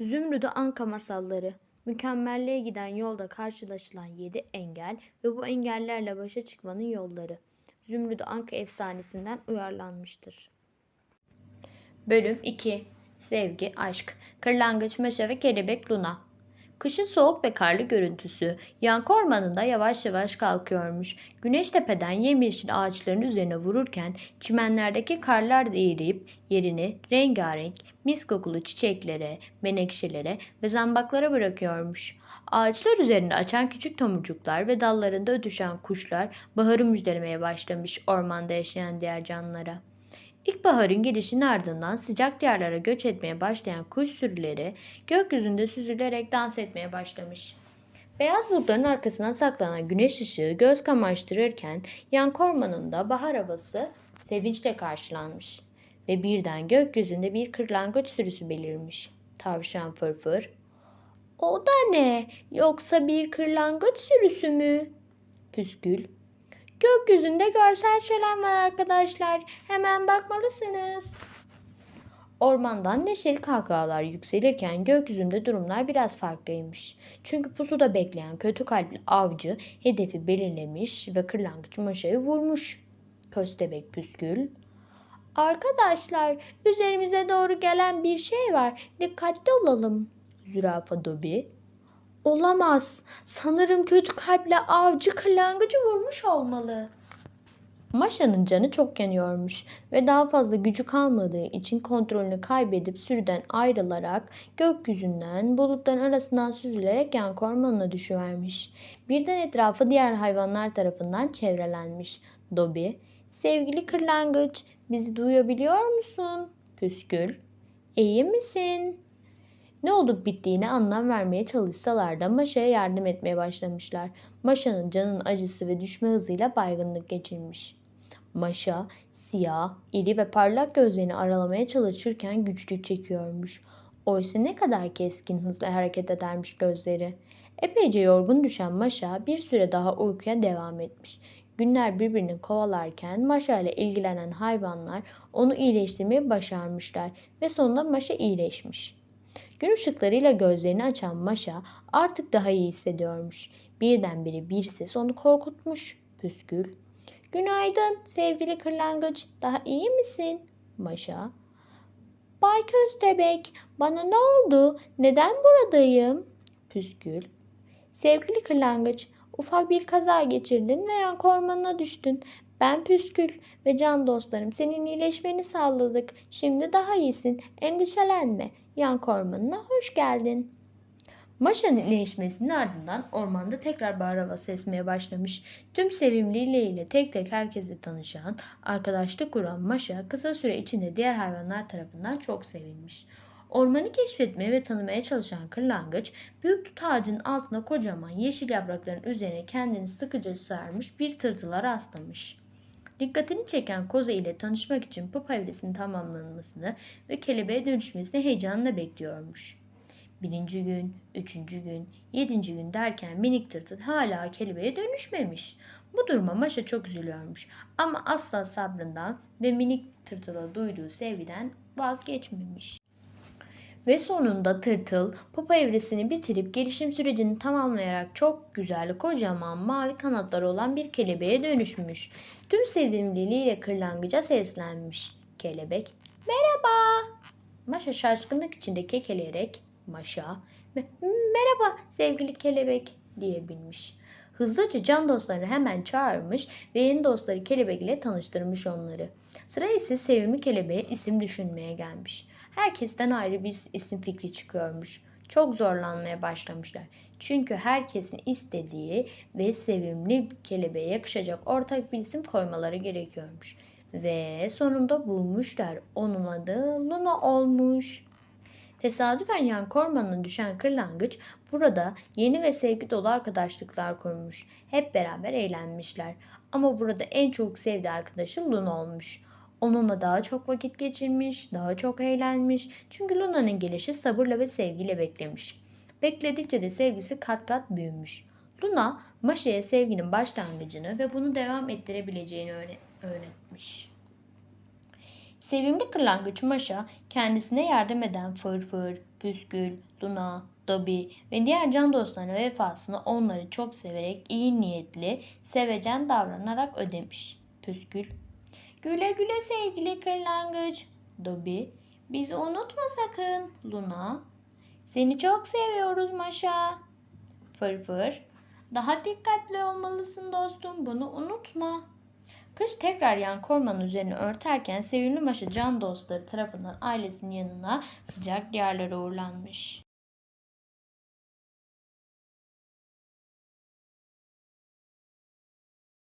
Zümrüdü Anka Masalları Mükemmelliğe giden yolda karşılaşılan yedi engel ve bu engellerle başa çıkmanın yolları. Zümrüdü Anka efsanesinden uyarlanmıştır. Bölüm 2 Sevgi, aşk, kırlangıç, meşe ve kelebek Luna. Kışın soğuk ve karlı görüntüsü yankı ormanında yavaş yavaş kalkıyormuş. Güneş tepeden yemyeşil ağaçların üzerine vururken çimenlerdeki karlar da yerini rengarenk mis kokulu çiçeklere, menekşelere ve zambaklara bırakıyormuş. Ağaçlar üzerinde açan küçük tomurcuklar ve dallarında ötüşen kuşlar baharı müjdelemeye başlamış ormanda yaşayan diğer canlılara. İlkbaharın gelişinin ardından sıcak diyarlara göç etmeye başlayan kuş sürüleri gökyüzünde süzülerek dans etmeye başlamış. Beyaz bulutların arkasına saklanan güneş ışığı göz kamaştırırken yankı ormanında bahar havası sevinçle karşılanmış. Ve birden gökyüzünde bir kırlangıç sürüsü belirmiş. Tavşan fırfır. O da ne? Yoksa bir kırlangıç sürüsü mü? Püskül. Gökyüzünde görsel şölen var arkadaşlar. Hemen bakmalısınız. Ormandan neşeli kahkahalar yükselirken gökyüzünde durumlar biraz farklıymış. Çünkü pusuda bekleyen kötü kalpli avcı hedefi belirlemiş ve kırlangıç maşayı vurmuş. Köstebek püskül. Arkadaşlar üzerimize doğru gelen bir şey var. Dikkatli olalım. Zürafa Dobi. Olamaz. Sanırım kötü kalpli avcı kırlangıcı vurmuş olmalı. Maşa'nın canı çok yanıyormuş ve daha fazla gücü kalmadığı için kontrolünü kaybedip sürüden ayrılarak gökyüzünden bulutların arasından süzülerek yan ormanına düşüvermiş. Birden etrafı diğer hayvanlar tarafından çevrelenmiş. Dobi, sevgili kırlangıç bizi duyabiliyor musun? Püskül, iyi misin? Ne olup bittiğine anlam vermeye çalışsalar da Maşa'ya yardım etmeye başlamışlar. Maşa'nın canın acısı ve düşme hızıyla baygınlık geçirmiş. Maşa, siyah, iri ve parlak gözlerini aralamaya çalışırken güçlük çekiyormuş. Oysa ne kadar keskin hızlı hareket edermiş gözleri. Epeyce yorgun düşen Maşa bir süre daha uykuya devam etmiş. Günler birbirini kovalarken Maşa ile ilgilenen hayvanlar onu iyileştirmeyi başarmışlar ve sonunda Maşa iyileşmiş. Gün ışıklarıyla gözlerini açan Maşa artık daha iyi hissediyormuş. Birdenbire bir ses onu korkutmuş. Püskül. Günaydın sevgili kırlangıç. Daha iyi misin? Maşa. Bay Köstebek, bana ne oldu? Neden buradayım? Püskül. Sevgili kırlangıç, ufak bir kaza geçirdin ve yank ormanına düştün. Ben Püskül ve can dostlarım senin iyileşmeni sağladık. Şimdi daha iyisin. Endişelenme. Yank ormanına hoş geldin. Maşa'nın iyileşmesinin ardından ormanda tekrar bahar havası esmeye başlamış. Tüm sevimliliğiyle tek tek herkesle tanışan, arkadaşlık kuran Maşa kısa süre içinde diğer hayvanlar tarafından çok sevilmiş. Ormanı keşfetmeye ve tanımaya çalışan kırlangıç, büyük tut ağacının altına kocaman yeşil yaprakların üzerine kendini sıkıca sarmış bir tırtıla rastlamış. Dikkatini çeken koza ile tanışmak için pupa evresinin tamamlanmasını ve kelebeğe dönüşmesini heyecanla bekliyormuş. Birinci gün, üçüncü gün, yedinci gün derken minik tırtıl hala kelebeğe dönüşmemiş. Bu duruma Maşa çok üzülüyormuş ama asla sabrından ve minik tırtıla duyduğu sevgiden vazgeçmemiş. Ve sonunda tırtıl pupa evresini bitirip gelişim sürecini tamamlayarak çok güzel kocaman mavi kanatları olan bir kelebeğe dönüşmüş. Tüm sevimliliğiyle kırlangıca seslenmiş. Kelebek merhaba. Maşa şaşkınlık içinde kekeleyerek Maşa "Me- merhaba sevgili kelebek diyebilmiş. Hızlıca can dostlarını hemen çağırmış ve yeni dostları kelebek ile tanıştırmış onları. Sıra ise sevimli kelebeğe isim düşünmeye gelmiş. Herkesten ayrı bir isim fikri çıkıyormuş. Çok zorlanmaya başlamışlar. Çünkü herkesin istediği ve sevimli kelebeğe yakışacak ortak bir isim koymaları gerekiyormuş. Ve sonunda bulmuşlar. Onun adı Luna olmuş. Tesadüfen yan ormanına düşen kırlangıç burada yeni ve sevgi dolu arkadaşlıklar kurmuş. Hep beraber eğlenmişler. Ama burada en çok sevdiği arkadaşı Luna olmuş. Onunla daha çok vakit geçirmiş, daha çok eğlenmiş. Çünkü Luna'nın gelişi sabırla ve sevgiyle beklemiş. Bekledikçe de sevgisi kat kat büyümüş. Luna, Maşa'ya sevginin başlangıcını ve bunu devam ettirebileceğini öğre- öğretmiş. Sevimli kırlangıç Maşa kendisine yardım eden Fırfır, Püskül, Luna, Dobby ve diğer can dostlarına vefasını onları çok severek iyi niyetli, sevecen davranarak ödemiş. Püskül Güle güle sevgili kırlangıç. Dobby Bizi unutma sakın. Luna Seni çok seviyoruz Maşa. Fırfır Daha dikkatli olmalısın dostum bunu unutma. Kış tekrar yan kormanın üzerine örterken sevimli Maşa can dostları tarafından ailesinin yanına sıcak diyarlara uğurlanmış.